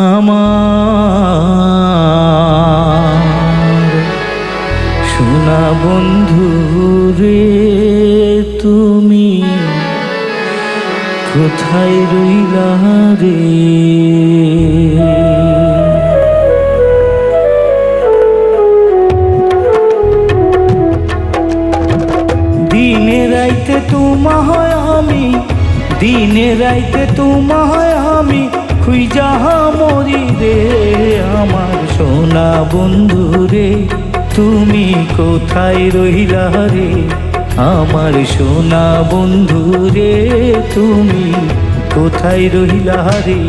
আমার। শোনা বন্ধু রে, তুমি কোথায় রইলা রে? দিনে রাইতে তোমায় আমি, দিনে রাইতে তোমায় আমি সোনা বন্ধু রে, তুমি কোথায় রইলা রে? আমার সোনা বন্ধু রে, তুমি কোথায় রইলা রে?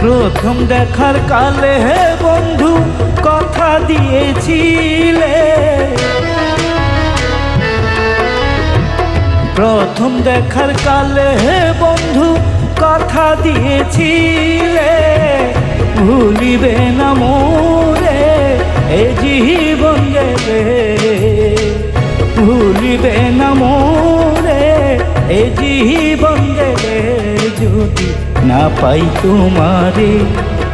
প্রথম দেখার কালে হে বন্ধু কথা দিয়েছিলে। প্রথম দেখার কালে হে বন্ধু, কথা দিয়েছিলে। ভুলিবে না মোরে, এ জীবন গেলে ভুলিবে না মোরে, এ জীবন গেলে যদি না পাই তোমারে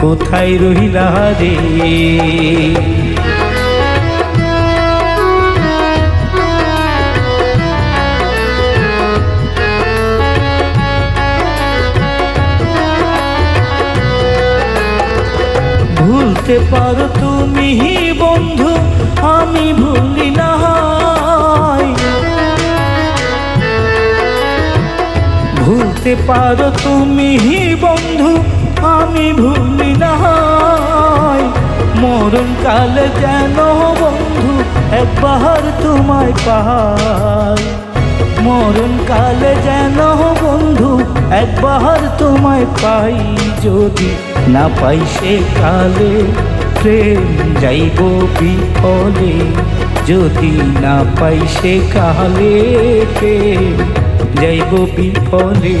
কোথায় রহিলা রে? ভুলতে পারো তুমি বন্ধু আমি ভুলি না। ভুলতে পারো তুমি বন্ধু, আমি ভুলি না মরণ কালে যেন বন্ধু, একবার তোমায় পাই। মরণ কালে যেন বন্ধু, একবার তোমায় পাই। যদি না পাই সে কালে, প্রেম যাইব বিফলে। যদি না পাই সে কালে, প্রেম যাইব বিফলে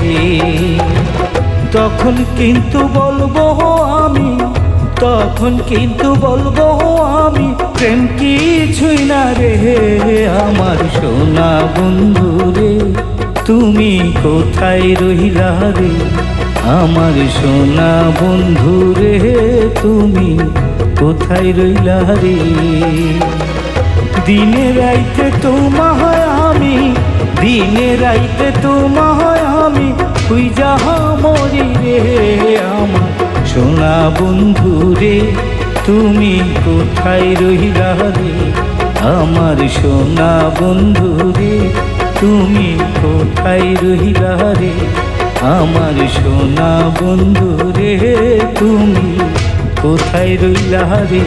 তখন কিন্তু বলব আমি, তখন কিন্তু বলব আমি, প্রেম কিছুই না রে আমার সোনা বন্ধু রে। তুমি কোথায় রহিলা রে আমার সোনা বন্ধু রে? তুমি কোথায় রইলা রে? দিনে রাইতে তোমায় আমি দিনে রাইতে তোমায় আমি যাহা মরি রে আমার। সোনা বন্ধু রে, তুমি কোথায় রহিলা রে? আমার সোনা বন্ধু রে, তুমি কোথায় রহিলা রে? আমার সোনা বন্ধু রে, তুমি কোথায় রইলা রে?